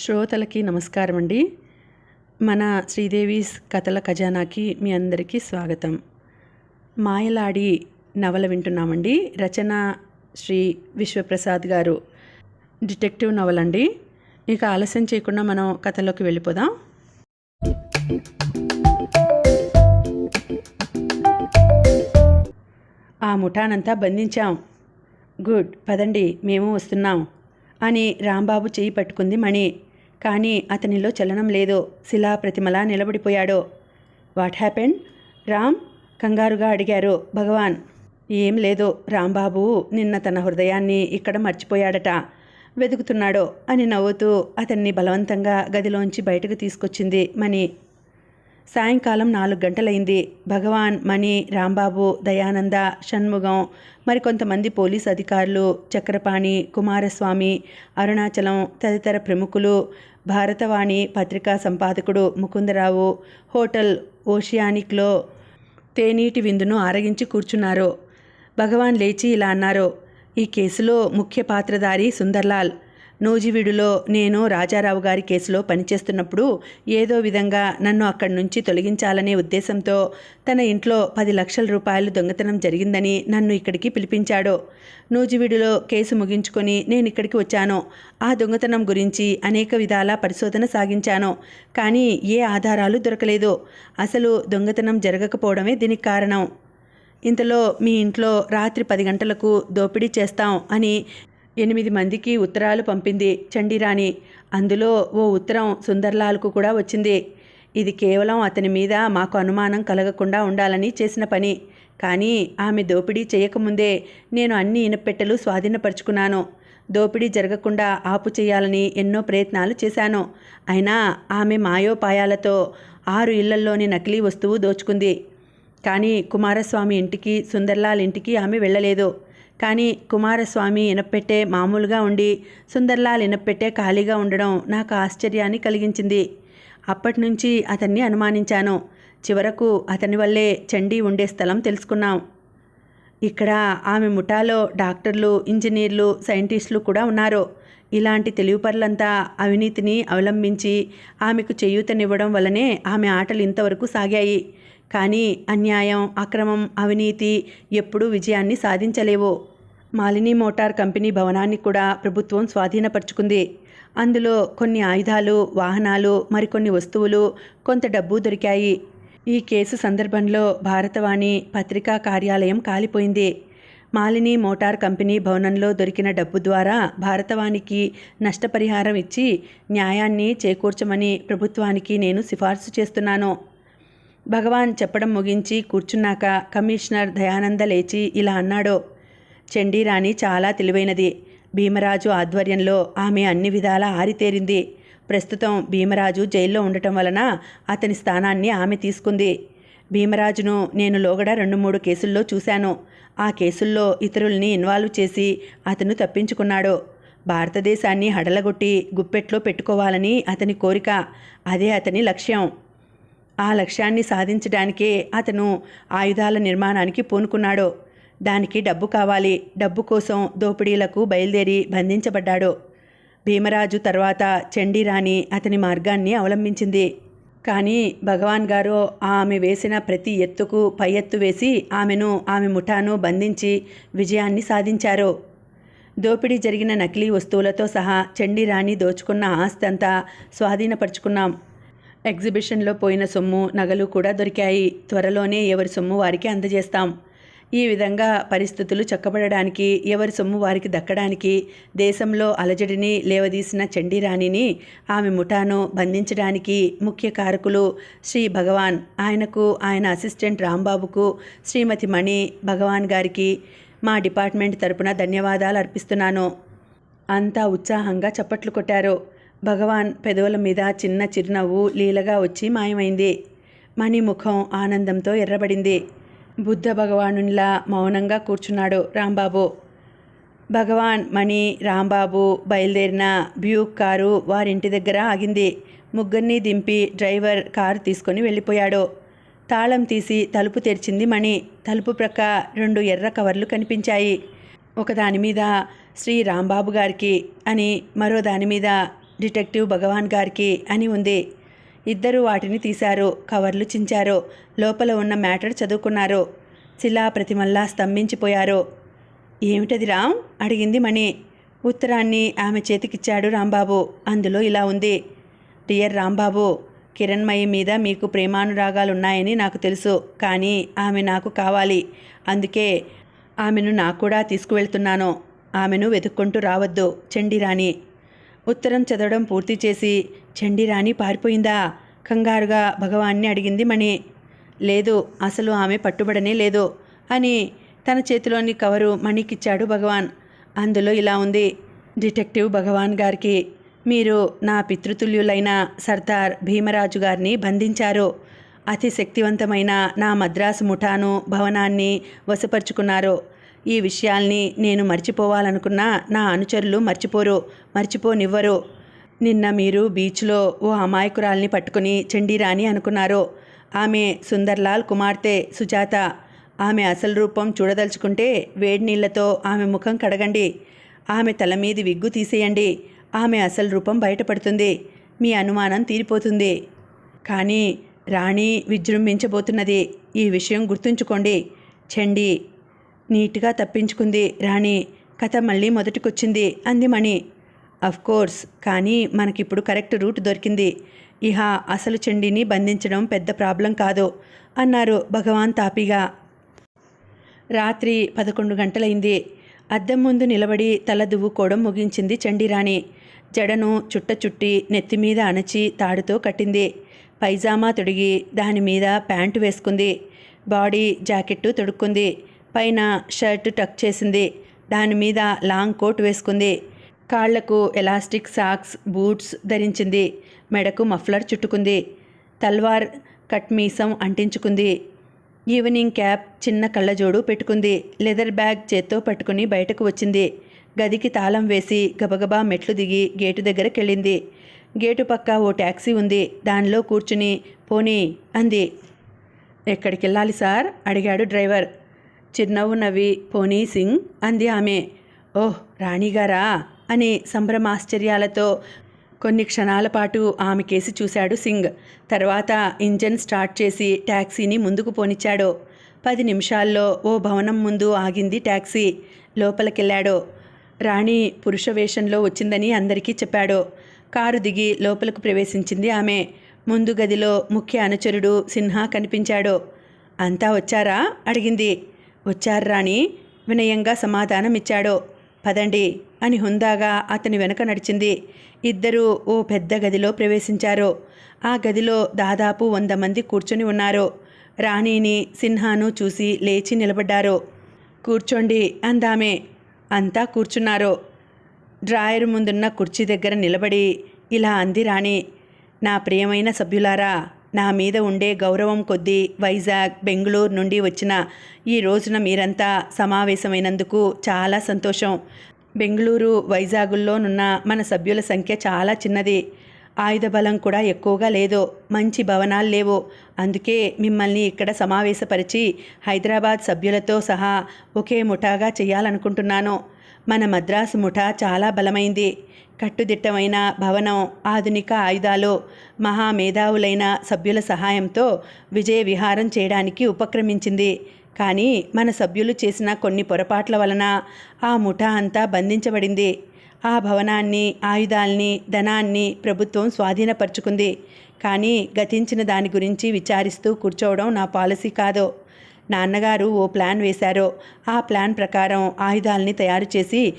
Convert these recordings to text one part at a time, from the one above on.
శ్రోతలకి నమస్కారం అండి మన శ్రీదేవి కథల ఖజానాకి మీ అందరికీ స్వాగతం. మాయలాడి నవల వింటున్నామండి. రచన శ్రీ విశ్వప్రసాద్ గారు. డిటెక్టివ్ నవల అండి ఇక ఆలస్యం చేయకుండా మనం కథలోకి వెళ్ళిపోదాం. ఆ ముఠానంతా బంధించాం. గుడ్ పదండి మేము వస్తున్నాం. అని రాంబాబు చేయి పట్టుకుంది మణి. కానీ అతనిలో చలనం లేదు శిలా ప్రతిమలా నిలబడిపోయాడు. What happened? రామ్ కంగారుగా అడిగారు భగవాన్. ఏం లేదు రాంబాబు నిన్న తన హృదయాన్ని ఇక్కడ మర్చిపోయాడట వెతుకుతున్నాడో అని నవ్వుతూ అతన్ని బలవంతంగా గదిలోంచి బయటకు తీసుకొచ్చింది మణి. సాయంకాలం నాలుగు గంటలైంది. భగవాన్ మణి రాంబాబు దయానంద షణ్ముగం మరికొంతమంది పోలీస్ అధికారులు చక్రపాణి కుమారస్వామి అరుణాచలం తదితర ప్రముఖులు భారతవాణి పత్రికా సంపాదకుడు ముకుందరావు హోటల్ ఓషియానిక్లో తేనీటి విందును ఆరగించి కూర్చున్నారు. భగవాన్ లేచి ఇలా అన్నారు. ఈ కేసులో ముఖ్య పాత్రధారి సుందర్లాల్ నూజివీడులో నేను రాజారావు గారి కేసులో పనిచేస్తున్నప్పుడు ఏదో విధంగా నన్ను అక్కడి నుంచి తొలగించాలనే ఉద్దేశంతో తన ఇంట్లో పది లక్షల రూపాయలు దొంగతనం జరిగిందని నన్ను ఇక్కడికి పిలిపించాడు. నూజివీడులో కేసు ముగించుకొని నేను ఇక్కడికి వచ్చాను. ఆ దొంగతనం గురించి అనేక విధాల పరిశోధన సాగించాను. కానీ ఏ ఆధారాలు దొరకలేదు. అసలు దొంగతనం జరగకపోవడమే దీనికి కారణం. ఇంతలో మీ ఇంట్లో రాత్రి పది గంటలకు దోపిడీ చేస్తాం అని ఎనిమిది మందికి ఉత్తరాలు పంపింది చండీరాణి. అందులో ఓ ఉత్తరం సుందర్లాల్కు కూడా వచ్చింది. ఇది కేవలం అతని మీద మాకు అనుమానం కలగకుండా ఉండాలని చేసిన పని. కానీ ఆమె దోపిడీ చేయకముందే నేను అన్ని ఇనపెట్టెలు స్వాధీనపరుచుకున్నాను. దోపిడీ జరగకుండా ఆపు చేయాలని ఎన్నో ప్రయత్నాలు చేశాను. అయినా ఆమె మాయోపాయాలతో ఆరు ఇళ్ళల్లోని నకిలీ వస్తువు దోచుకుంది. కానీ కుమారస్వామి ఇంటికి సుందర్లాల్ ఇంటికి ఆమె వెళ్ళలేదు. కానీ కుమారస్వామి ఇనపెట్టే మామూలుగా ఉండి సుందర్లాల్ ఇనపెట్టే ఖాళీగా ఉండడం నాకు ఆశ్చర్యాన్ని కలిగించింది. అప్పటి నుంచి అతన్ని అనుమానించాను. చివరకు అతని వల్లే చండీ ఉండే స్థలం తెలుసుకున్నాం. ఇక్కడ ఆమె ముఠాలో డాక్టర్లు ఇంజనీర్లు సైంటిస్టులు కూడా ఉన్నారు. ఇలాంటి తెలివిపరులంతా అవినీతిని అవలంబించి ఆమెకు చేయూతనివ్వడం వల్లనే ఆమె ఆటలు ఇంతవరకు సాగాయి. కానీ అన్యాయం అక్రమం అవినీతి ఎప్పుడూ విజయాన్ని సాధించలేవు. మాలిని మోటార్ కంపెనీ భవనాన్ని కూడా ప్రభుత్వం స్వాధీనపరుచుకుంది. అందులో కొన్ని ఆయుధాలు వాహనాలు మరికొన్ని వస్తువులు కొంత డబ్బు దొరికాయి. ఈ కేసు సందర్భంలో భారతవాణి పత్రికా కార్యాలయం కాలిపోయింది. మాలిని మోటార్ కంపెనీ భవనంలో దొరికిన డబ్బు ద్వారా భారతవానికి నష్టపరిహారం ఇచ్చి న్యాయాన్ని చేకూర్చమని ప్రభుత్వానికి నేను సిఫార్సు చేస్తున్నాను. భగవాన్ చెప్పడం ముగించి కూర్చున్నాక కమిషనర్ దయానంద లేచి ఇలా అన్నాడు. చండీరాణి చాలా తెలివైనది. భీమరాజు ఆధ్వర్యంలో ఆమె అన్ని విధాలా ఆరితేరింది. ప్రస్తుతం భీమరాజు జైల్లో ఉండటం వలన అతని స్థానాన్ని ఆమె తీసుకుంది. భీమరాజును నేను లోగడ రెండు మూడు కేసుల్లో చూశాను. ఆ కేసుల్లో ఇతరుల్ని ఇన్వాల్వ్ చేసి అతను తప్పించుకున్నాడు. భారతదేశాన్ని హడలగొట్టి గుప్పెట్లో పెట్టుకోవాలని అతని కోరిక. అదే అతని లక్ష్యం. ఆ లక్ష్యాన్ని సాధించడానికే అతను ఆయుధాల నిర్మాణానికి పూనుకున్నాడు. దానికి డబ్బు కావాలి. డబ్బు కోసం దోపిడీలకు బయలుదేరి బంధించబడ్డాడు. భీమరాజు తర్వాత చండీరాణి అతని మార్గాన్ని అవలంబించింది. కానీ భగవాన్ గారు ఆమె వేసిన ప్రతి ఎత్తుకు పై ఎత్తు వేసి ఆమెను ఆమె ముఠాను బంధించి విజయాన్ని సాధించారు. దోపిడీ జరిగిన నకిలీ వస్తువులతో సహా చండీరాణి దోచుకున్న ఆస్తి అంతా స్వాధీనపరుచుకున్నాం. ఎగ్జిబిషన్లో పోయిన సొమ్ము నగలు కూడా దొరికాయి. త్వరలోనే ఎవరి సొమ్ము వారికి అందజేస్తాం. ఈ విధంగా పరిస్థితులు చక్కబడడానికి ఎవరి సొమ్ము వారికి దక్కడానికి దేశంలో అలజడిని లేవదీసిన చండీరాణిని ఆమె ముఠాను బంధించడానికి ముఖ్య కారకులు శ్రీ భగవాన్. ఆయనకు ఆయన అసిస్టెంట్ రాంబాబుకు శ్రీమతి మణి భగవాన్ గారికి మా డిపార్ట్మెంట్ తరపున ధన్యవాదాలు అర్పిస్తున్నాను. అంతా ఉత్సాహంగా చప్పట్లు కొట్టారు. భగవాన్ పెదవుల మీద చిన్న చిరునవ్వు లీలగా వచ్చి మాయమైంది. మణిముఖం ఆనందంతో ఎర్రబడింది. బుద్ధ భగవానునిలా మౌనంగా కూర్చున్నాడు రాంబాబు. భగవాన్ మణి రాంబాబు బయలుదేరిన బ్యూక్ కారు వారింటి దగ్గర ఆగింది. ముగ్గురిని దింపి డ్రైవర్ కారు తీసుకొని వెళ్ళిపోయాడు. తాళం తీసి తలుపు తెరిచింది మణి. తలుపు ప్రక్క రెండు ఎర్ర కవర్లు కనిపించాయి. ఒకదాని మీద శ్రీ రాంబాబు గారికి అని మరో దాని మీద డిటెక్టివ్ భగవాన్ గారికి అని ఉంది. ఇద్దరు వాటిని తీశారు కవర్లు చించారు లోపల ఉన్న మ్యాటర్ చదువుకున్నారు. శిలా ప్రతిమల్లా స్తంభించిపోయారు. ఏమిటది రామ్? అడిగింది మణి. ఉత్తరాన్ని ఆమె చేతికిచ్చాడు రాంబాబు. అందులో ఇలా ఉంది. డియర్ రాంబాబు కిరణ్మయి మీద మీకు ప్రేమానురాగాలున్నాయని నాకు తెలుసు కానీ ఆమె నాకు కావాలి. అందుకే ఆమెను నాకు కూడా తీసుకువెళ్తున్నాను. ఆమెను వెతుక్కుంటూ రావద్దు చండీరాణి. ఉత్తరం చదవడం పూర్తి చేసి చండీరాణి పారిపోయిందా? కంగారుగా భగవాన్ని అడిగింది మణి. లేదు అసలు ఆమె పట్టుబడనే లేదు అని తన చేతిలోని కవరు మణికిచ్చాడు భగవాన్. అందులో ఇలా ఉంది డిటెక్టివ్ భగవాన్ గారికి మీరు నా పితృతుల్యులైన సర్దార్ భీమరాజు గారిని బంధించారు. అతి శక్తివంతమైన నా మద్రాసు ముఠాను భవనాన్ని వశపరుచుకున్నారు. ఈ విషయాల్ని నేను మర్చిపోవాలనుకున్నా నా అనుచరులు మర్చిపోరు మర్చిపోనివ్వరు. నిన్న మీరు బీచ్లో ఓ అమాయకురాల్ని పట్టుకుని చండీరాణి అనుకున్నారు. ఆమె సుందర్లాల్ కుమార్తె సుజాత. ఆమె అసలు రూపం చూడదలుచుకుంటే వేడి నీళ్ళతో ఆమె ముఖం కడగండి. ఆమె తల మీది విగ్గు తీసేయండి. ఆమె అసలు రూపం బయటపడుతుంది. మీ అనుమానం తీరిపోతుంది. కానీ రాణి విజృంభించబోతున్నది. ఈ విషయం గుర్తుంచుకోండి. చండి. నీట్గా తప్పించుకుంది రాణి. కథ మళ్ళీ మొదటికొచ్చింది అంది మణి కోర్స్ కానీ మనకిప్పుడు కరెక్ట్ రూట్ దొరికింది. ఇహ అసలు చండీని బంధించడం పెద్ద ప్రాబ్లం కాదు అన్నారు భగవాన్ తాపిగా. రాత్రి పదకొండు గంటలైంది. అద్దం ముందు నిలబడి తల దువ్వుకోవడం ముగించింది చండీరాణి. జడను చుట్ట చుట్టి నెత్తిమీద అణచి తాడుతో కట్టింది. పైజామా తొడిగి దాని మీద ప్యాంటు వేసుకుంది. బాడీ జాకెట్టు తొడుక్కుంది. పైన షర్ట్ టక్ చేసింది. దాని మీద లాంగ్ కోట్ వేసుకుంది. కాళ్ళకు ఎలాస్టిక్ సాక్స్ బూట్స్ ధరించింది. మెడకు మఫ్లర్ చుట్టుకుంది. తల్వార్ కట్మీసం అంటించుకుంది. ఈవినింగ్ క్యాప్ చిన్న కళ్ళజోడు పెట్టుకుంది. లెదర్ బ్యాగ్ చేత్తో పట్టుకుని బయటకు వచ్చింది. గదికి తాళం వేసి గబగబా మెట్లు దిగి గేటు దగ్గరకెళ్ళింది. గేటు పక్క ఓ ట్యాక్సీ ఉంది. దానిలో కూర్చుని పోనీ అంది. ఎక్కడికి వెళ్ళాలి సార్? అడిగాడు డ్రైవర్. చిరునవ్వు నవ్వి పోనీ సింగ్ అంది ఆమె. ఓహ్ రాణిగారా? అని సంభ్రమాశ్చర్యాలతో కొన్ని క్షణాల పాటు ఆమె కేసి చూశాడు సింగ్. తర్వాత ఇంజన్ స్టార్ట్ చేసి ట్యాక్సీని ముందుకు పోనిచ్చాడు. పది నిమిషాల్లో ఓ భవనం ముందు ఆగింది ట్యాక్సీ లోపలికెళ్ళాడు. రాణి పురుష వేషంలో వచ్చిందని అందరికీ చెప్పాడు. కారు దిగి లోపలకు ప్రవేశించింది ఆమె. ముందు గదిలో ముఖ్య అనుచరుడు సిన్హా కనిపించాడు. అంతా వచ్చారా? అడిగింది. వచ్చారు రాణి. వినయంగా సమాధానమిచ్చాడు. పదండి అని హుందాగా అతని వెనక నడిచింది. ఇద్దరూ ఓ పెద్ద గదిలో ప్రవేశించారు. ఆ గదిలో దాదాపు వంద మంది కూర్చొని ఉన్నారు. రాణిని సిన్హాను చూసి లేచి నిలబడ్డారు. కూర్చోండి అందామే. అంతా కూర్చున్నారు. డ్రాయర్ ముందున్న కుర్చీ దగ్గర నిలబడి ఇలా అంది రాణి. నా ప్రియమైన సభ్యులారా నా మీద ఉండే గౌరవం కొద్దీ వైజాగ్ బెంగళూరు నుండి వచ్చిన ఈ రోజున మీరంతా సమావేశమైనందుకు చాలా సంతోషం. బెంగళూరు వైజాగుల్లోనున్న మన సభ్యుల సంఖ్య చాలా చిన్నది. ఆయుధ బలం కూడా ఎక్కువగా లేదు. మంచి భవనాలు లేవు. అందుకే మిమ్మల్ని ఇక్కడ సమావేశపరిచి హైదరాబాద్ సభ్యులతో సహా ఒకే ముఠాగా చేయాలనుకుంటున్నాను. మన మద్రాసు ముఠా చాలా బలమైంది. కట్టుదిట్టమైన భవనం ఆధునిక ఆయుధాలు మహామేధావులైన సభ్యుల సహాయంతో విజయ విహారం చేయడానికి ఉపక్రమించింది. కానీ మన సభ్యులు చేసిన కొన్ని పొరపాట్ల వలన ఆ ముఠా అంతా బంధించబడింది. ఆ భవనాన్ని ఆయుధాల్ని ధనాన్ని ప్రభుత్వం స్వాధీనపరుచుకుంది. కానీ గతించిన దాని గురించి విచారిస్తూ కూర్చోవడం నా పాలసీ కాదు. నాన్నగారు ఓ ప్లాన్ వేశారు ఆ ప్లాన్ ప్రకారం ఆయుధాల్ని తయారు చేసి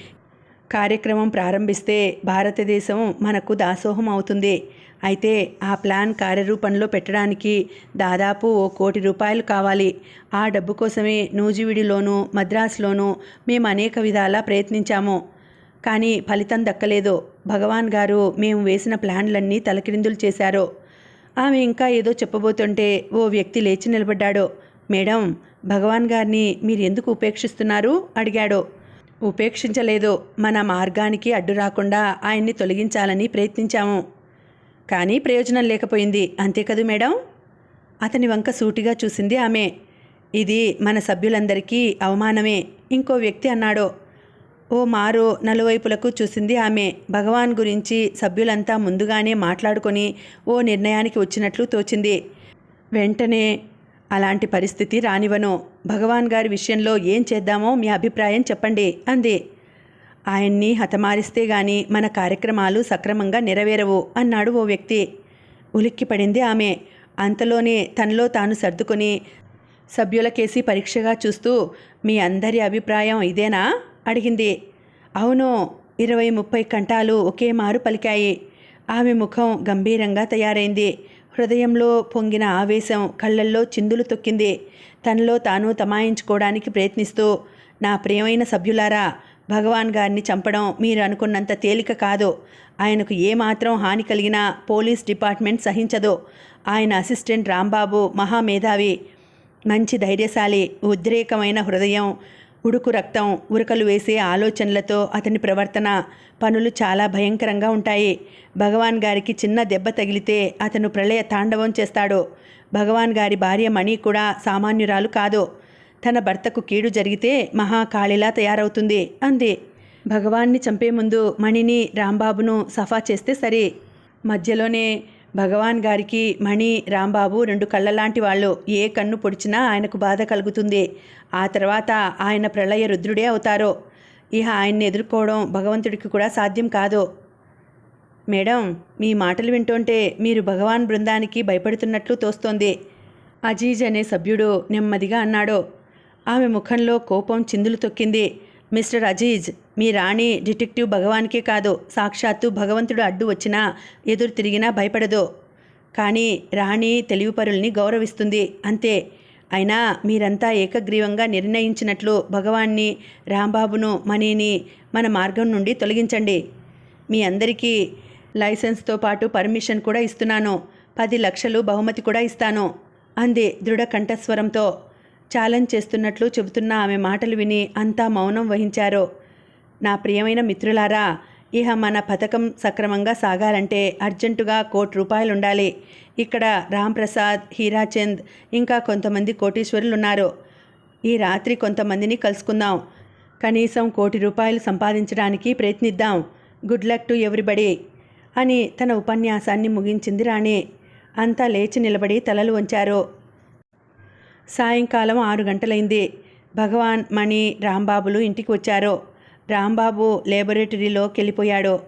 కార్యక్రమం ప్రారంభిస్తే భారతదేశం మనకు దాసోహం అవుతుంది. అయితే ఆ ప్లాన్ కార్యరూపంలో పెట్టడానికి దాదాపు ఓ కోటి రూపాయలు కావాలి. ఆ డబ్బు కోసమే నూజివిడిలోనూ మద్రాసులోనూ మేము అనేక విధాలా ప్రయత్నించాము. కానీ ఫలితం దక్కలేదు. భగవాన్ గారు మేము వేసిన ప్లాన్లన్నీ తలకిరిందులు చేశారు. ఆమె ఇంకా ఏదో చెప్పబోతుంటే ఓ వ్యక్తి లేచి నిలబడ్డాడు. మేడం భగవాన్ గారిని మీరు ఎందుకు ఉపేక్షిస్తున్నారు? అడిగాడు. ఉపేక్షించలేదు. మన మార్గానికి అడ్డు రాకుండా ఆయన్ని తొలగించాలని ప్రయత్నించాము. కానీ ప్రయోజనం లేకపోయింది. అంతే కదూ మేడం? అతని వంక సూటిగా చూసింది ఆమె. ఇది మన సభ్యులందరికీ అవమానమే. ఇంకో వ్యక్తి అన్నాడు. ఓ మారు నలువైపులకు చూసింది ఆమె. భగవాన్ గురించి సభ్యులంతా ముందుగానే మాట్లాడుకొని ఓ నిర్ణయానికి వచ్చినట్లు తోచింది. వెంటనే అలాంటి పరిస్థితి రానివను భగవాన్ గారి విషయంలో ఏం చేద్దామో మీ అభిప్రాయం చెప్పండి అంది. ఆయన్ని హతమారిస్తే గాని మన కార్యక్రమాలు సక్రమంగా నెరవేరవు అన్నాడు ఓ వ్యక్తి. ఉలిక్కిపడింది ఆమె. అంతలోనే తనలో తాను సర్దుకొని సభ్యులకేసి పరీక్షగా చూస్తూ మీ అందరి అభిప్రాయం ఇదేనా? అడిగింది. అవును ఇరవై ముప్పై కంఠాలు ఒకే మారు పలికాయి. ఆమె ముఖం గంభీరంగా తయారైంది. హృదయంలో పొంగిన ఆవేశం కళ్ళల్లో చిందులు తొక్కింది. తనలో తాను తమాయించుకోవడానికి ప్రయత్నిస్తూ నా ప్రియమైన సభ్యులారా భగవాన్ గారిని చంపడం మీరు అనుకున్నంత తేలిక కాదు. ఆయనకు ఏమాత్రం హాని కలిగినా పోలీస్ డిపార్ట్మెంట్ సహించదు. ఆయన అసిస్టెంట్ రాంబాబు మహామేధావి. మంచి ధైర్యశాలి ఉద్రేకమైన హృదయం ఉడుకు రక్తం ఉరకలు వేసే ఆలోచనలతో అతని ప్రవర్తన పనులు చాలా భయంకరంగా ఉంటాయి. భగవాన్ గారికి చిన్న దెబ్బ తగిలితే అతను ప్రళయ తాండవం చేస్తాడు. భగవాన్ గారి భార్య మణి కూడా సామాన్యురాలు కాదు. తన భర్తకు కీడు జరిగితే మహాకాళిలా తయారవుతుంది అంది. భగవాన్ని చంపే ముందు మణిని రాంబాబును సఫా చేస్తే సరే. మధ్యలోనే భగవాన్ గారికి మణి రాంబాబు రెండు కళ్ళలాంటి వాళ్ళు. ఏ కన్ను పొడిచినా ఆయనకు బాధ కలుగుతుంది. ఆ తర్వాత ఆయన ప్రళయ రుద్రుడే అవుతారో. ఇహ ఆయన్ని ఎదుర్కోవడం భగవంతుడికి కూడా సాధ్యం కాదు. మేడం మీ మాటలు వింటుంటే మీరు భగవాన్ బృందానికి భయపడుతున్నట్లు తోస్తోంది. అజీజ్ అనే సభ్యుడు నెమ్మదిగా అన్నాడు. ఆమె ముఖంలో కోపం చిందులు తొక్కింది. మిస్టర్ అజీజ్ మీ రాణి డిటెక్టివ్ భగవాన్కే కాదు సాక్షాత్తు భగవంతుడు అడ్డు వచ్చినా ఎదురు తిరిగినా భయపడదు. కానీ రాణి తెలివిపరుల్ని గౌరవిస్తుంది. అంతే. అయినా మీరంతా ఏకగ్రీవంగా నిర్ణయించినట్లు భగవాన్ని రాంబాబును మనీని మన మార్గం నుండి తొలగించండి. మీ అందరికీ లైసెన్స్తో పాటు పర్మిషన్ కూడా ఇస్తున్నాను. పది లక్షలు బహుమతి కూడా ఇస్తాను. అంది దృఢ కంఠస్వరంతో. ఛాలెంజ్ చేస్తున్నట్లు చెబుతున్న ఆమె మాటలు విని అంతా మౌనం వహించారు. నా ప్రియమైన మిత్రులారా ఇహ మన పథకం సక్రమంగా సాగాలంటే అర్జెంటుగా కోటి రూపాయలు ఉండాలి ఇక్కడ రాంప్రసాద్ హీరాచంద్ ఇంకా కొంతమంది కోటీశ్వరులు ఉన్నారు ఈ రాత్రి కొంతమందిని కలుసుకుందాం. కనీసం కోటి రూపాయలు సంపాదించడానికి ప్రయత్నిద్దాం. గుడ్ లక్ టు ఎవ్రీబడి అని తన ఉపన్యాసాన్ని ముగించింది రాణి. అంతా లేచి నిలబడి తలలు వంచారు. సాయంకాలం ఆరు గంటలైంది. భగవాన్ మణి రాంబాబులు ఇంటికి వచ్చారు. రాంబాబు లేబొరేటరీలోకి వెళ్ళిపోయాడు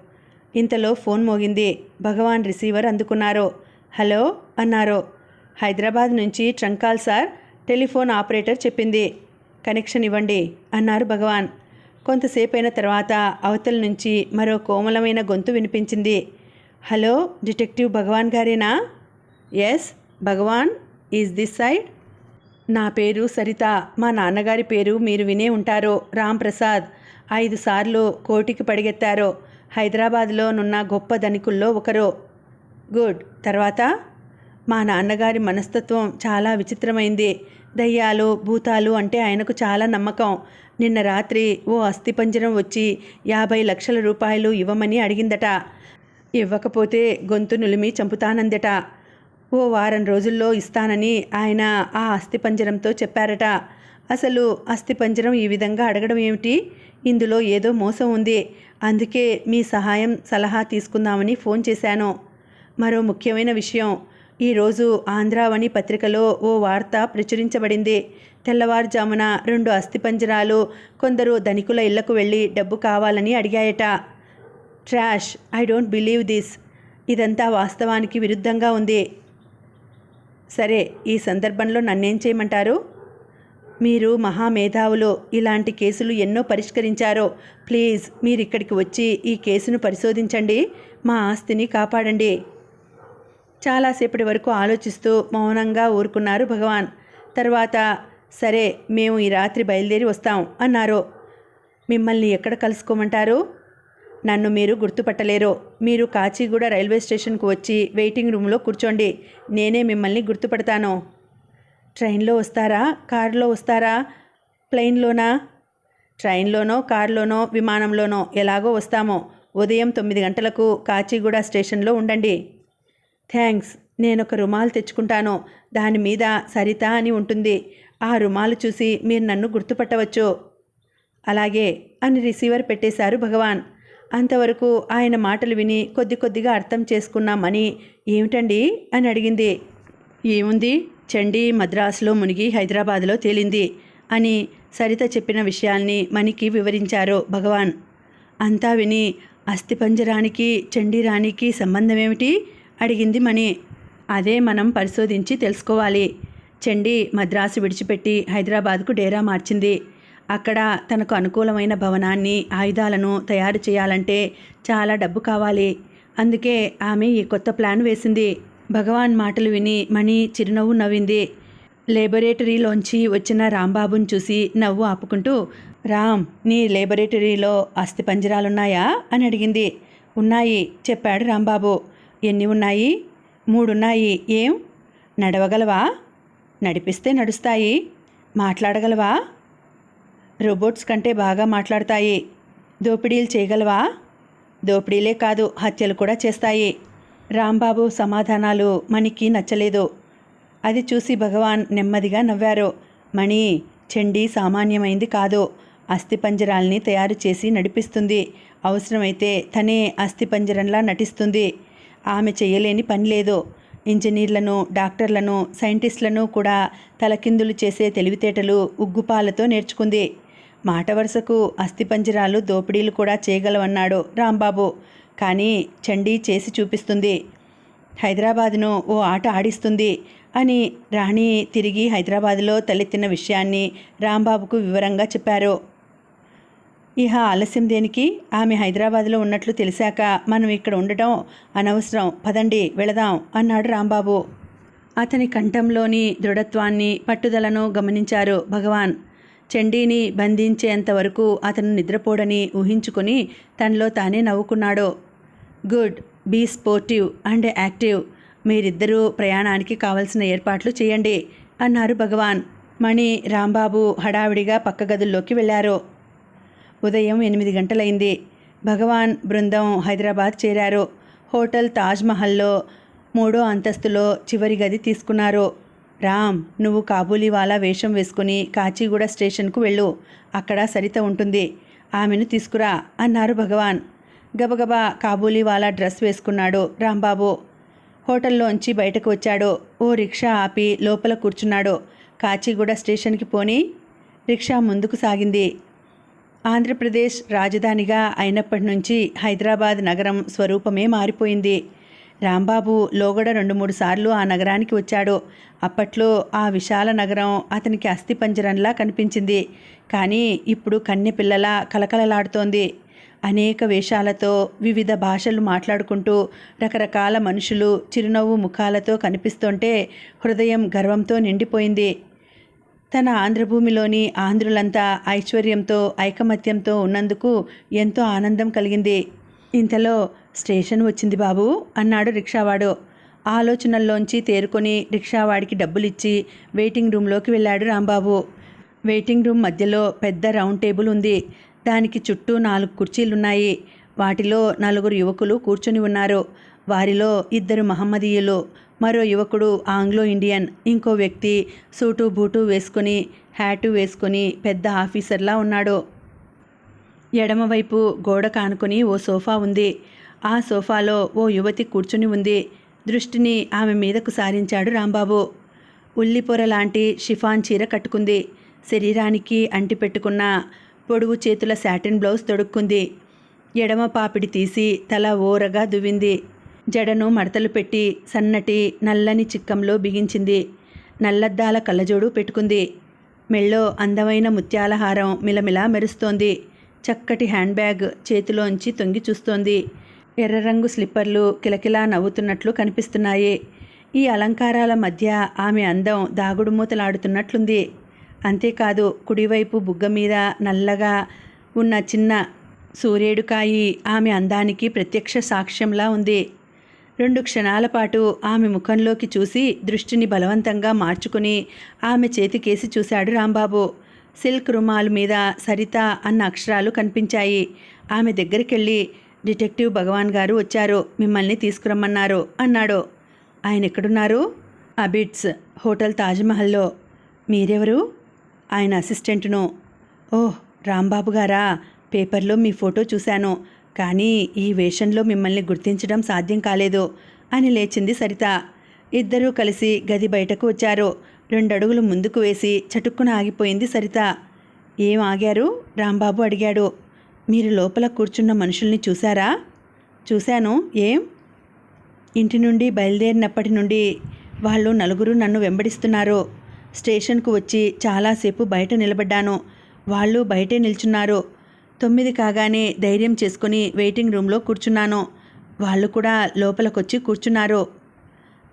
ఇంతలో ఫోన్ మోగింది. భగవాన్ రిసీవర్ అందుకున్నారు. హలో? అన్నారు. హైదరాబాద్ నుంచి trunk call sir telephone operator చెప్పింది. కనెక్షన్ ఇవ్వండి అన్నారు భగవాన్. కొంతసేపు అయిన తర్వాత అవతల నుంచి మరో కోమలమైన గొంతు వినిపించింది. హలో? డిటెక్టివ్ భగవాన్ గారేనా? Yes Bhagwan. Is this side? నా పేరు సరిత. మా నాన్నగారి పేరు మీరు వినే ఉంటారు. రామ్ ప్రసాద్ ఐదు సార్లు కోటికి పడిగెత్తారు. హైదరాబాద్లోనున్న గొప్ప ధనికుల్లో ఒకరు. గుడ్. తర్వాత? మా నాన్నగారి మనస్తత్వం చాలా విచిత్రమైంది. దయ్యాలు భూతాలు అంటే ఆయనకు చాలా నమ్మకం. నిన్న రాత్రి ఓ అస్థిపంజరం వచ్చి యాభై లక్షల రూపాయలు ఇవ్వమని అడిగిందట. ఇవ్వకపోతే గొంతు నులిమి చంపుతానందట. ఓ వారం రోజుల్లో ఇస్తానని ఆయన ఆ అస్థిపంజరంతో చెప్పారట. అసలు అస్థిపంజరం ఈ విధంగా అడగడం ఏమిటి? ఇందులో ఏదో మోసం ఉంది. అందుకే మీ సహాయం సలహా తీసుకుందామని ఫోన్ చేశాను. మరో ముఖ్యమైన విషయం ఈరోజు ఆంధ్రావణి పత్రికలో ఓ వార్త ప్రచురించబడింది. తెల్లవారుజామున రెండు అస్థిపంజరాలు కొందరు ధనికుల ఇళ్ళకు వెళ్ళి డబ్బు కావాలని అడిగాయట. Trash I don't believe this. ఇదంతా వాస్తవానికి విరుద్ధంగా ఉంది. సరే ఈ సందర్భంలో నన్నేం చేయమంటారు? మీరు మహామేధావులు. ఇలాంటి కేసులు ఎన్నో పరిష్కరించారో. ప్లీజ్ మీరు ఇక్కడికి వచ్చి ఈ కేసును పరిశోధించండి. మా ఆస్తిని కాపాడండి. చాలాసేపటి వరకు ఆలోచిస్తూ మౌనంగా ఊరుకున్నారు భగవాన్. తర్వాత సరే మేము ఈ రాత్రి బయలుదేరి వస్తాం అన్నారు. మిమ్మల్ని ఎక్కడ కలుసుకోమంటారు? నన్ను మీరు గుర్తుపట్టలేరు. మీరు కాచిగూడ రైల్వే స్టేషన్కు వచ్చి వెయిటింగ్ రూమ్లో కూర్చోండి. నేనే మిమ్మల్ని గుర్తుపడతాను. ట్రైన్లో వస్తారా? కారులో వస్తారా? ప్లెయిన్లోనా? ట్రైన్లోనో కారులోనో విమానంలోనో ఎలాగో వస్తామో ఉదయం తొమ్మిది గంటలకు కాచిగూడ స్టేషన్లో ఉండండి. థ్యాంక్స్ నేను ఒక రుమాలు తెచ్చుకుంటాను. దాని మీద సరిత అని ఉంటుంది. ఆ రుమాలు చూసి మీరు నన్ను గుర్తుపట్టవచ్చు. అలాగే అని రిసీవర్ పెట్టేశారు భగవాన్. అంతవరకు ఆయన మాటలు విని కొద్ది కొద్దిగా అర్థం చేసుకున్నామని ఏమిటండి? అని అడిగింది. ఏముంది? చండీ మద్రాసులో మునిగి హైదరాబాద్లో తేలింది అని సరిత చెప్పిన విషయాల్ని మణికి వివరించారు భగవాన్. అంతా విని అస్థిపంజరానికి చండీరాణికి సంబంధం ఏమిటి అడిగింది మణి. అదే మనం పరిశోధించి తెలుసుకోవాలి. చండీ మద్రాసు విడిచిపెట్టి హైదరాబాద్కు డేరా మార్చింది. అక్కడ తనకు అనుకూలమైన భవనాన్ని ఆయుధాలను తయారు చేయాలంటే చాలా డబ్బు కావాలి. అందుకే ఆమె ఈ కొత్త ప్లాన్ వేసింది. భగవాన్ మాటలు విని మణి చిరునవ్వు నవ్వింది. లేబొరేటరీలోంచి వచ్చిన రాంబాబుని చూసి నవ్వు ఆపుకుంటూ రామ్ నీ లేబొరేటరీలో అస్థిపంజరాలున్నాయా అని అడిగింది. ఉన్నాయి చెప్పాడు రాంబాబు. ఎన్ని ఉన్నాయి? మూడున్నాయి. ఏం? నడవగలవా? నడిపిస్తే నడుస్తాయి. మాట్లాడగలవా? రోబోట్స్ కంటే బాగా మాట్లాడతాయి. దోపిడీలు చేయగలవా? దోపిడీలే కాదు హత్యలు కూడా చేస్తాయి. రాంబాబు సమాధానాలు మణికి నచ్చలేదు. అది చూసి భగవాన్ నెమ్మదిగా నవ్వారు. మణి చెండి సామాన్యమైంది కాదు. అస్థిపంజరాల్ని తయారు చేసి నడిపిస్తుంది. అవసరమైతే తనే అస్థిపంజరంలా నటిస్తుంది. ఆమె చేయలేని పని లేదు. ఇంజనీర్లను డాక్టర్లను సైంటిస్టులను కూడా తలకిందులు చేసే తెలివితేటలు ఉగ్గుపాలతో నేర్చుకుంది. మాట వరుసకు అస్థిపంజరాలు దోపిడీలు కూడా చేయగలవన్నాడు రాంబాబు. కానీ చండీ చేసి చూపిస్తుంది. హైదరాబాదును ఓ ఆట ఆడిస్తుంది అని రాణి తిరిగి హైదరాబాదులో తలెత్తిన విషయాన్ని రాంబాబుకు వివరంగా చెప్పారు. ఇహ ఆలస్యం దేనికి? ఆమె హైదరాబాద్లో ఉన్నట్లు తెలిసాక మనం ఇక్కడ ఉండటం అనవసరం. పదండి వెళదాం అన్నాడు రాంబాబు. అతని కంఠంలోని దృఢత్వాన్ని పట్టుదలను గమనించారు భగవాన్. చండీని బంధించేంతవరకు అతను నిద్రపోడని ఊహించుకొని తనలో తానే నవ్వుకున్నాడు. Good be sportive and active. మీరిద్దరూ ప్రయాణానికి కావలసిన ఏర్పాట్లు చేయండి అన్నారు భగవాన్. మణి రాంబాబు హడావిడిగా పక్క గదుల్లోకి వెళ్ళారు ఉదయం ఎనిమిది గంటలైంది. భగవాన్ బృందం హైదరాబాద్ చేరారు. హోటల్ తాజ్మహల్లో మూడో అంతస్తులో చివరి గది తీసుకున్నారు. రామ్ నువ్వు కాబూలీవాలా వేషం వేసుకుని కాచిగూడ స్టేషన్కు వెళ్ళు. అక్కడ సరిత ఉంటుంది. ఆమెను తీసుకురా అన్నారు భగవాన్. గబగబా కాబూలీవాలా డ్రెస్ వేసుకున్నాడు రాంబాబు. హోటల్లోంచి బయటకు వచ్చాడు. ఓ రిక్షా ఆపి లోపల కూర్చున్నాడు. కాచిగూడ స్టేషన్కి పోని? రిక్షా ముందుకు సాగింది. ఆంధ్రప్రదేశ్ రాజధానిగా అయినప్పటి నుంచి హైదరాబాద్ నగరం స్వరూపమే మారిపోయింది. రాంబాబు లోగడ రెండు మూడు సార్లు ఆ నగరానికి వచ్చాడు. అప్పట్లో ఆ విశాల నగరం అతనికి అస్థిపంజరంలా కనిపించింది. కానీ ఇప్పుడు కన్నెపిల్లలా కలకలలాడుతోంది అనేక వేషాలతో వివిధ భాషలు మాట్లాడుకుంటూ రకరకాల మనుషులు చిరునవ్వు ముఖాలతో కనిపిస్తుంటే హృదయం గర్వంతో నిండిపోయింది. తన ఆంధ్రభూమిలోని ఆంధ్రులంతా ఐశ్వర్యంతో ఐకమత్యంతో ఉన్నందుకు ఎంతో ఆనందం కలిగింది. ఇంతలో స్టేషన్ వచ్చింది బాబు అన్నాడు రిక్షావాడు. ఆలోచనల్లోంచి తేరుకొని రిక్షావాడికి డబ్బులిచ్చి వెయిటింగ్ రూమ్లోకి వెళ్ళాడు రాంబాబు. వెయిటింగ్ రూమ్ మధ్యలో పెద్ద రౌండ్ టేబుల్ ఉంది. దానికి చుట్టూ నాలుగు కుర్చీలున్నాయి. వాటిలో నలుగురు యువకులు కూర్చొని ఉన్నారు. వారిలో ఇద్దరు మహమ్మదీయులు మరో యువకుడు ఆంగ్లో ఇండియన్ ఇంకో వ్యక్తి సూటు బూటు వేసుకొని హ్యాటు వేసుకొని పెద్ద ఆఫీసర్లా ఉన్నాడు. ఎడమవైపు గోడ కానుకొని ఓ సోఫా ఉంది. ఆ సోఫాలో ఓ యువతి కూర్చుని ఉంది. దృష్టిని ఆమె మీదకు సారించాడు రాంబాబు. ఉల్లిపొర లాంటి షిఫాన్ చీర కట్టుకుంది. శరీరానికి అంటిపెట్టుకున్న పొడువు చేతుల శాటిన్ బ్లౌజ్ తొడుక్కుంది. ఎడమ పాపిడి తీసి తల ఓరగా దువ్వింది. జడను మడతలు పెట్టి సన్నటి నల్లని చిక్కంలో బిగించింది. నల్లద్దాల కళ్ళజోడు పెట్టుకుంది. మెళ్ళో అందమైన ముత్యాల హారం మిలమిలా మెరుస్తోంది. చక్కటి హ్యాండ్ బ్యాగ్ చేతిలోంచి తొంగి చూస్తోంది. ఎర్ర రంగు స్లిప్పర్లు కిలకిలా నవ్వుతున్నట్లు కనిపిస్తున్నాయి. ఈ అలంకారాల మధ్య ఆమె అందం దాగుడు మూతలాడుతున్నట్లుంది అంతేకాదు కుడివైపు బుగ్గ మీద నల్లగా ఉన్న చిన్న సూర్యుడుకాయి ఆమె అందానికి ప్రత్యక్ష సాక్ష్యంలా ఉంది. రెండు క్షణాల పాటు ఆమె ముఖంలోకి చూసి దృష్టిని బలవంతంగా మార్చుకుని ఆమె చేతికేసి చూశాడు రాంబాబు. సిల్క్ రుమాలు మీద సరిత అన్న అక్షరాలు కనిపించాయి. ఆమె దగ్గరికెళ్ళి డిటెక్టివ్ భగవాన్ గారు వచ్చారు మిమ్మల్ని తీసుకురమ్మన్నారు అన్నాడు. ఆయన ఎక్కడున్నారు? అబిట్స్ హోటల్ తాజ్మహల్లో. మీరెవరు? ఆయన అసిస్టెంట్ను. ఓహ్ రాంబాబు గారా? పేపర్లో మీ ఫోటో చూశాను. కానీ ఈ వేషంలో మిమ్మల్ని గుర్తించడం సాధ్యం కాలేదు అని లేచింది సరిత. ఇద్దరూ కలిసి గది బయటకు వచ్చారు. రెండు అడుగులు ముందుకు వేసి చటుక్కున ఆగిపోయింది సరిత. ఏం ఆగారు? రాంబాబు అడిగాడు. మీరు లోపల కూర్చున్న మనుషుల్ని చూశారా? చూశాను. ఏం? ఇంటి నుండి బయలుదేరినప్పటి నుండి వాళ్ళు నలుగురు నన్ను వెంబడిస్తున్నారు. స్టేషన్కు వచ్చి చాలాసేపు బయట నిలబడ్డాను. వాళ్ళు బయటే నిల్చున్నారు. తొమ్మిది కాగానే ధైర్యం చేసుకుని వెయిటింగ్ రూమ్లో కూర్చున్నాను. వాళ్ళు కూడా లోపలికొచ్చి కూర్చున్నారు.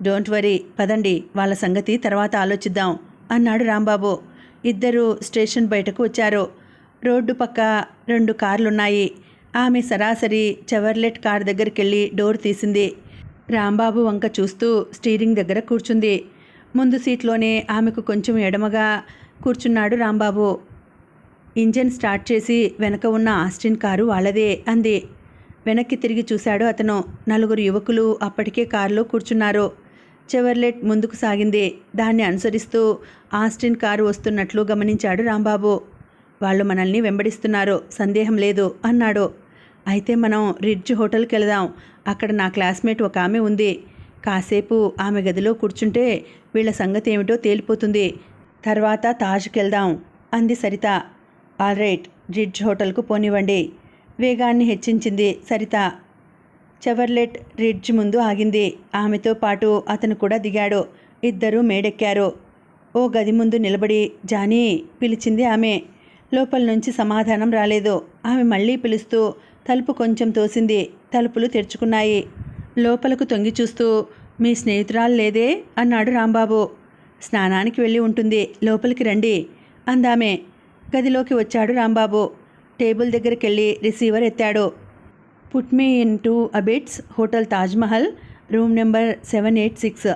డోంట్ వరీ పదండి వాళ్ళ సంగతి తర్వాత ఆలోచిద్దాం అన్నాడు రాంబాబు. ఇద్దరు స్టేషన్ బయటకు వచ్చారు. రోడ్డు పక్క రెండు కార్లున్నాయి. ఆమె సరాసరి చెవర్లెట్ కార్ దగ్గరికి వెళ్ళి డోర్ తీసింది. రాంబాబు వంక చూస్తూ స్టీరింగ్ దగ్గర కూర్చుంది. ముందు సీట్లోనే ఆమెకు కొంచెం ఎడమగా కూర్చున్నాడు రాంబాబు. ఇంజన్ స్టార్ట్ చేసి వెనక ఉన్న ఆస్టిన్ కారు వాళ్ళదే అంది. వెనక్కి తిరిగి చూశాడు అతను. నలుగురు యువకులు అప్పటికే కారులో కూర్చున్నారు. చెవర్లెట్ ముందుకు సాగింది. దాన్ని అనుసరిస్తూ ఆస్టిన్ కారు వస్తున్నట్లు గమనించాడు రాంబాబు. వాళ్ళు మనల్ని వెంబడిస్తున్నారు. సందేహం లేదు అన్నాడు. అయితే మనం రిడ్జ్ హోటల్కి వెళదాం. అక్కడ నా క్లాస్మేట్ ఒక ఆమె ఉంది. కాసేపు ఆమె గదిలో కూర్చుంటే వీళ్ళ సంగతి ఏమిటో తేలిపోతుంది. తర్వాత తాజ్కి వెళ్దాం అంది సరిత. ఆల్ రైట్ రిడ్జ్ హోటల్కు పోనివ్వండి వేగాన్ని హెచ్చించింది సరిత. చెవర్లెట్ రిడ్జ్ ముందు ఆగింది. ఆమెతో పాటు అతను కూడా దిగాడు. ఇద్దరూ మేడెక్కారు. ఓ గది ముందు నిలబడి జానీ పిలిచింది ఆమె. లోపల నుంచి సమాధానం రాలేదు. ఆమె మళ్ళీ పిలుస్తూ తలుపు కొంచెం తోసింది. తలుపులు తెరుచుకున్నాయి. లోపలకు తొంగి చూస్తూ మీ స్నేహితురాలు లేదే? అన్నాడు రాంబాబు. స్నానానికి వెళ్ళి ఉంటుంది. లోపలికి రండి. అందామే. గదిలోకి వచ్చాడు రాంబాబు. టేబుల్ దగ్గరికి వెళ్ళి రిసీవర్ ఎత్తాడు. Put me into Abids hotel Tajmahal room number seven eight six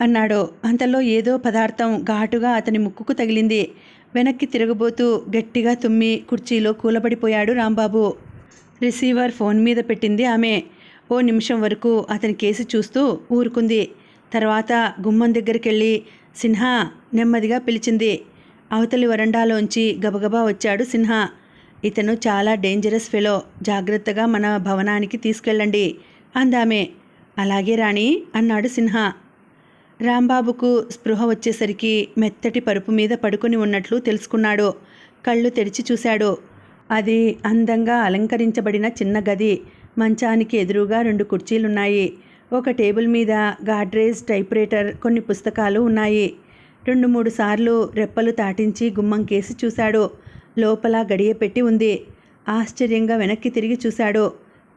అన్నాడు. అంతలో ఏదో పదార్థం ఘాటుగా అతని ముక్కుకు తగిలింది. వెనక్కి తిరగబోతూ గట్టిగా తుమ్మి కుర్చీలో కూలబడిపోయాడు రాంబాబు. రిసీవర్ ఫోన్ మీద పెట్టింది ఆమె. ఓ నిమిషం వరకు అతని కేసు చూస్తూ ఊరుకుంది. తర్వాత గుమ్మం దగ్గరికి వెళ్ళి సిన్హా! నెమ్మదిగా పిలిచింది. అవతలి వరండాలోంచి గబగబా వచ్చాడు సిన్హా. ఇతను చాలా డేంజరస్ ఫెలో. జాగ్రత్తగా మన భవనానికి తీసుకెళ్ళండి అందామే. అలాగే రాణి అన్నాడు సిన్హా. రాంబాబుకు స్పృహ వచ్చేసరికి మెత్తటి పరుపు మీద పడుకుని ఉన్నట్లు తెలుసుకున్నాడు. కళ్ళు తెరిచి చూశాడు. అది అందంగా అలంకరించబడిన చిన్న గది. మంచానికి ఎదురుగా రెండు కుర్చీలున్నాయి. ఒక టేబుల్ మీద గాడ్రేజ్ టైప్రైటర్ కొన్ని పుస్తకాలు ఉన్నాయి. రెండు మూడు సార్లు రెప్పలు తాటించి గుమ్మం కేసి చూశాడు. లోపల గడియ పెట్టి ఉంది. ఆశ్చర్యంగా వెనక్కి తిరిగి చూశాడు.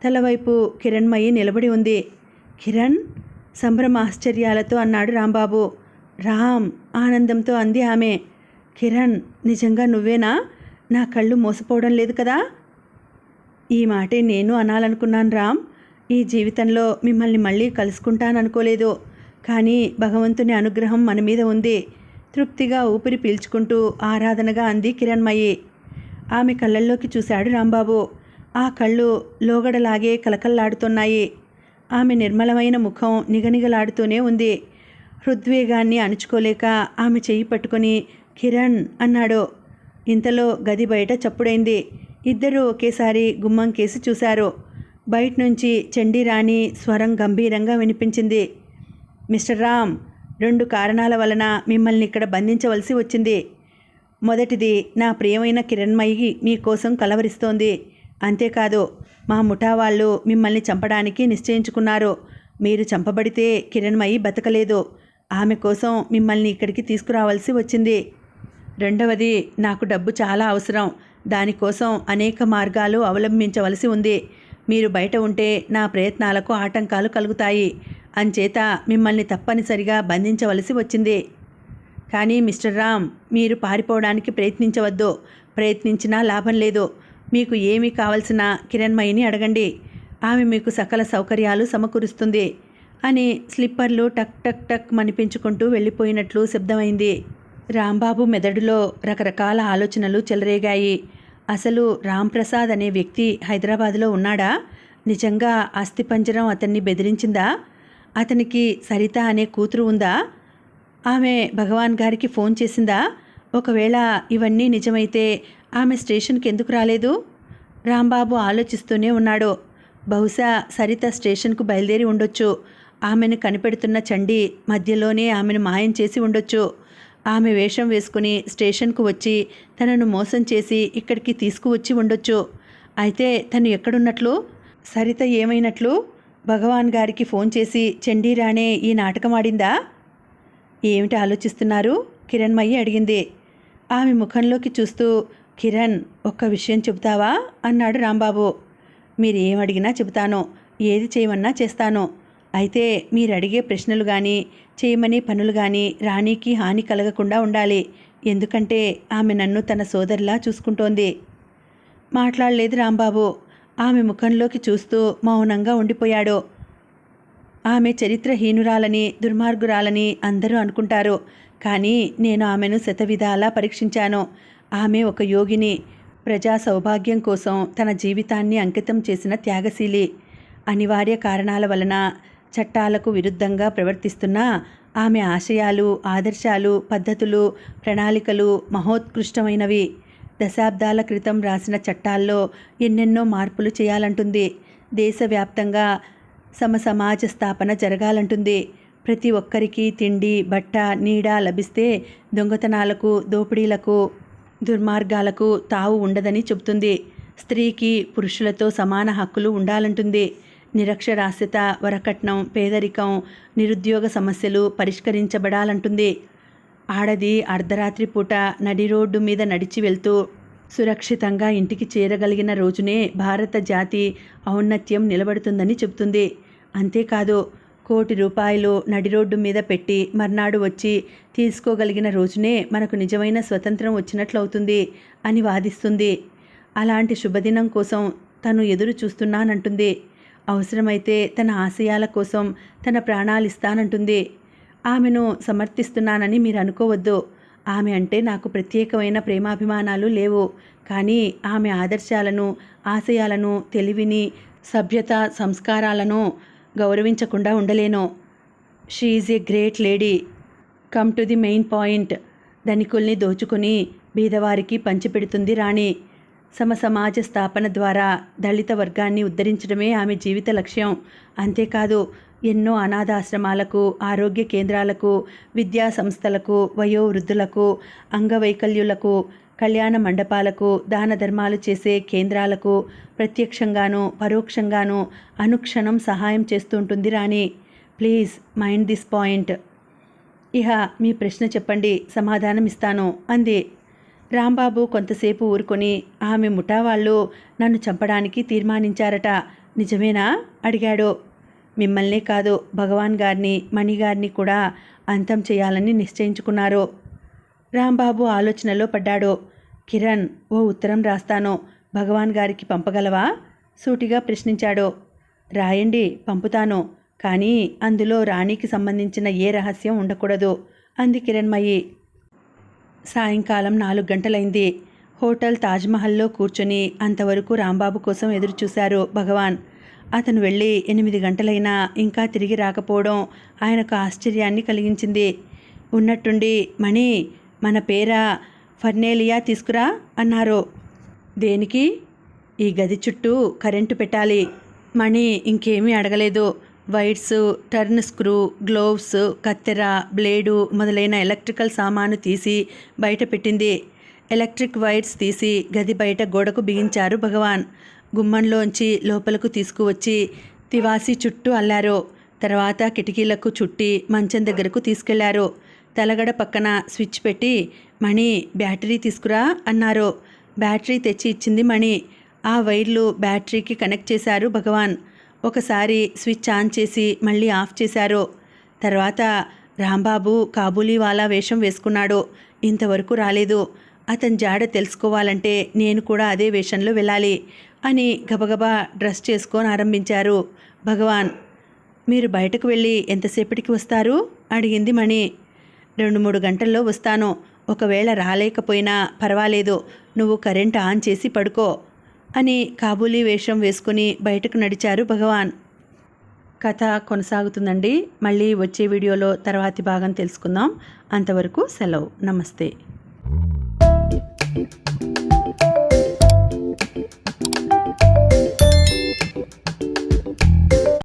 తలవైపు కిరణ్మయి నిలబడి ఉంది. కిరణ్? సంభ్రమ ఆశ్చర్యాలతో అన్నాడు రాంబాబు. రామ్! ఆనందంతో అంది ఆమె. కిరణ్! నిజంగా నువ్వేనా? నా కళ్ళు మోసపోవడం లేదు కదా? ఈ మాటే నేను అనాలనుకున్నాను రామ్. ఈ జీవితంలో మిమ్మల్ని మళ్ళీ కలుసుకుంటాననుకోలేదు. కానీ భగవంతుని అనుగ్రహం మన మీద ఉంది. తృప్తిగా ఊపిరి పీల్చుకుంటూ ఆరాధనగా అంది కిరణ్మయి. ఆమె కళ్ళల్లోకి చూశాడు రాంబాబు. ఆ కళ్ళు లోగడలాగే కలకల్లాడుతున్నాయి. ఆమె నిర్మలమైన ముఖం నిగనిగలాడుతూనే ఉంది. హృద్వేగాన్ని అణుచుకోలేక ఆమె చెయ్యి పట్టుకొని కిరణ్ అన్నాడు. ఇంతలో గది బయట చప్పుడైంది. ఇద్దరూ ఒకేసారి గుమ్మం కేసి చూశారు. బయట నుంచి చండీరాణి స్వరం గంభీరంగా వినిపించింది. మిస్టర్ రామ్ రెండు కారణాల వలన మిమ్మల్ని ఇక్కడ బంధించవలసి వచ్చింది. మొదటిది నా ప్రియమైన కిరణ్మయి మీకోసం కలవరిస్తోంది. అంతేకాదు మా ముఠా వాళ్ళు మిమ్మల్ని చంపడానికి నిశ్చయించుకున్నారు. మీరు చంపబడితే కిరణ్మయి బతకలేదు. ఆమె కోసం మిమ్మల్ని ఇక్కడికి తీసుకురావాల్సి వచ్చింది. రెండవది నాకు డబ్బు చాలా అవసరం. దానికోసం అనేక మార్గాలు అవలంబించవలసి ఉంది. మీరు బయట ఉంటే నా ప్రయత్నాలకు ఆటంకాలు కలుగుతాయి. అంచేత మిమ్మల్ని తప్పనిసరిగా బంధించవలసి వచ్చింది. కానీ మిస్టర్ రామ్ మీరు పారిపోవడానికి ప్రయత్నించవద్దు. ప్రయత్నించినా లాభం లేదు. మీకు ఏమి కావలసిన కిరణ్మయిని అడగండి. ఆమె మీకు సకల సౌకర్యాలు సమకూరుస్తుంది అని స్లిప్పర్లు టక్ టక్ టక్ మనిపించుకుంటూ వెళ్ళిపోయినట్లు శబ్దమైంది. రాంబాబు మెదడులో రకరకాల ఆలోచనలు చెలరేగాయి. అసలు రాంప్రసాద్ అనే వ్యక్తి హైదరాబాద్లో ఉన్నాడా? నిజంగా అస్థిపంజరం అతన్ని బెదిరించిందా? అతనికి సరిత అనే కూతురు ఉందా? ఆమె భగవాన్ గారికి ఫోన్ చేసిందా? ఒకవేళ ఇవన్నీ నిజమైతే ఆమె స్టేషన్కి ఎందుకు రాలేదు? రాంబాబు ఆలోచిస్తూనే ఉన్నాడు. బహుశా సరిత స్టేషన్కు బయలుదేరి ఉండొచ్చు. ఆమెను కనిపెడుతున్న చండి మధ్యలోనే ఆమెను మాయం చేసి ఉండొచ్చు. ఆమె వేషం వేసుకుని స్టేషన్కు వచ్చి తనను మోసం చేసి ఇక్కడికి తీసుకువచ్చి ఉండొచ్చు. అయితే తను ఎక్కడున్నట్లు? సరిత ఏమైనట్లు? భగవాన్ గారికి ఫోన్ చేసి చండీ రాణే ఈ నాటకం ఆడిందా? ఏమిటి ఆలోచిస్తున్నారు? కిరణ్మయ్యి అడిగింది. ఆమె ముఖంలోకి చూస్తూ కిరణ్ ఒక్క విషయం చెబుతావా? అన్నాడు రాంబాబు. మీరు ఏమడిగినా అడిగినా చెబుతాను. ఏది చేయమన్నా చేస్తాను. అయితే మీరు అడిగే ప్రశ్నలు కానీ చేయమని పనులు కానీ రాణికి హాని కలగకుండా ఉండాలి. ఎందుకంటే ఆమె నన్ను తన సోదరిలా చూసుకుంటోంది. మాట్లాడలేదు రాంబాబు. ఆమె ముఖంలోకి చూస్తూ మౌనంగా ఉండిపోయాడు. ఆమె చరిత్రహీనురాలని దుర్మార్గురాలని అందరూ అనుకుంటారు. కానీ నేను ఆమెను శతవిధాలా పరీక్షించాను. ఆమె ఒక యోగిని ప్రజా సౌభాగ్యం కోసం తన జీవితాన్ని అంకితం చేసిన త్యాగశీలి. అనివార్య కారణాల వలన చట్టాలకు విరుద్ధంగా ప్రవర్తిస్తున్న ఆమె ఆశయాలు ఆదర్శాలు పద్ధతులు ప్రణాళికలు మహోత్కృష్టమైనవి. దశాబ్దాల క్రితం రాసిన చట్టాల్లో ఎన్నెన్నో మార్పులు చేయాలంటుంది. దేశవ్యాప్తంగా సమసమాజ స్థాపన జరగాలంటుంది. ప్రతి ఒక్కరికి తిండి బట్ట నీడ లభిస్తే దొంగతనాలకు దోపిడీలకు దుర్మార్గాలకు తావు ఉండదని చెబుతుంది. స్త్రీకి పురుషులతో సమాన హక్కులు ఉండాలంటుంది. నిరక్షరాస్యత వరకట్నం పేదరికం నిరుద్యోగ సమస్యలు పరిష్కరించబడాలంటుంది. ఆడది అర్ధరాత్రి పూట నడి రోడ్డు మీద నడిచి వెళ్తూ సురక్షితంగా ఇంటికి చేరగలిగిన రోజునే భారత జాతి ఔన్నత్యం నిలబడుతుందని చెబుతుంది. అంతేకాదు కోటి రూపాయలు నడి రోడ్డు మీద పెట్టి మర్నాడు వచ్చి తీసుకోగలిగిన రోజునే మనకు నిజమైన స్వతంత్రం వచ్చినట్లవుతుంది అని వాదిస్తుంది. అలాంటి శుభదినం కోసం తను ఎదురు చూస్తున్నానంటుంది అవసరమైతే తన ఆశయాల కోసం తన ప్రాణాలు ఇస్తానంటుంది. ఆమెను సమర్థిస్తున్నానని మీరు అనుకోవద్దు. ఆమె అంటే నాకు ప్రత్యేకమైన ప్రేమాభిమానాలు లేవు. కానీ ఆమె ఆదర్శాలను ఆశయాలను తెలివిని సభ్యత సంస్కారాలను గౌరవించకుండా ఉండలేను. She is a great lady come to the main point ధనికుల్ని దోచుకుని బీదవారికి పంచిపెడుతుంది రాణి. సమసమాజ స్థాపన ద్వారా దళిత వర్గాన్ని ఉద్ధరించడమే ఆమె జీవిత లక్ష్యం. అంతేకాదు ఎన్నో అనాథాశ్రమాలకు ఆరోగ్య కేంద్రాలకు విద్యా సంస్థలకు వయోవృద్ధులకు అంగవైకల్యులకు కళ్యాణ మండపాలకు దాన ధర్మాలు చేసే కేంద్రాలకు ప్రత్యక్షంగాను పరోక్షంగాను అనుక్షణం సహాయం చేస్తుంటుంది Rani. Please mind this point. ఇహ మీ ప్రశ్న చెప్పండి సమాధానం ఇస్తాను అంది. రాంబాబు కొంతసేపు ఊరుకొని ఆమె ముఠా వాళ్ళు నన్ను చంపడానికి తీర్మానించారట. నిజమేనా? అడిగాడు. మిమ్మల్నే కాదు భగవాన్ గారిని మణిగారిని కూడా అంతం చేయాలని నిశ్చయించుకున్నారు. రాంబాబు ఆలోచనలో పడ్డాడు. కిరణ్ ఓ ఉత్తరం రాస్తాను. భగవాన్ గారికి పంపగలవా? సూటిగా ప్రశ్నించాడు. రాయండి పంపుతాను. కానీ అందులో రాణికి సంబంధించిన ఏ రహస్యం ఉండకూడదు. అంది కిరణ్మయి. సాయంకాలం నాలుగు గంటలైంది. హోటల్ తాజ్మహల్లో కూర్చొని అంతవరకు రాంబాబు కోసం ఎదురుచూశారు భగవాన్. అతను వెళ్ళి ఎనిమిది గంటలైనా ఇంకా తిరిగి రాకపోవడం ఆయనకు ఆశ్చర్యాన్ని కలిగించింది. ఉన్నట్టుండి మణి మన పేర ఫర్నేలియా తీసుకురా అన్నారు. దేనికి? ఈ గది చుట్టూ కరెంటు పెట్టాలి. మణి ఇంకేమీ అడగలేదు. వైట్స్ టర్న్ స్క్రూ గ్లోవ్స్ కత్తెర బ్లేడు మొదలైన ఎలక్ట్రికల్ సామాను తీసి బయట పెట్టింది. ఎలక్ట్రిక్ వైర్స్ తీసి గది బయట గోడకు బిగించారు భగవాన్. గుమ్మంలోంచి లోపలకు తీసుకువచ్చి తివాసి చుట్టూ అల్లారు. తర్వాత కిటికీలకు చుట్టి మంచం దగ్గరకు తీసుకెళ్ళారు. తలగడ పక్కన స్విచ్ పెట్టి మణి బ్యాటరీ తీసుకురా అన్నారు. బ్యాటరీ తెచ్చి ఇచ్చింది మణి. ఆ వైర్లు బ్యాటరీకి కనెక్ట్ చేశారు భగవాన్. ఒకసారి స్విచ్ ఆన్ చేసి మళ్ళీ ఆఫ్ చేశారు. తర్వాత రాంబాబు కాబూలీవాలా వేషం వేసుకున్నాడు. ఇంతవరకు రాలేదు. అతని జాడ తెలుసుకోవాలంటే నేను కూడా అదే వేషంలో వెళ్ళాలి అని గబగబా డ్రెస్ చేసుకొని ఆరంభించారు. భగవాన్ మీరు బయటకు వెళ్ళి ఎంతసేపటికి వస్తారు? అడిగింది మణి. రెండు మూడు గంటల్లో వస్తాను. ఒకవేళ రాలేకపోయినా పర్వాలేదు. నువ్వు కరెంట్ ఆన్ చేసి పడుకో. అని కాబూలీ వేషం వేసుకుని బయటకు నడిచారు భగవాన్. కథ కొనసాగుతుందండి. మళ్ళీ వచ్చే వీడియోలో తర్వాతి భాగం తెలుసుకుందాం. అంతవరకు సెలవు. నమస్తే.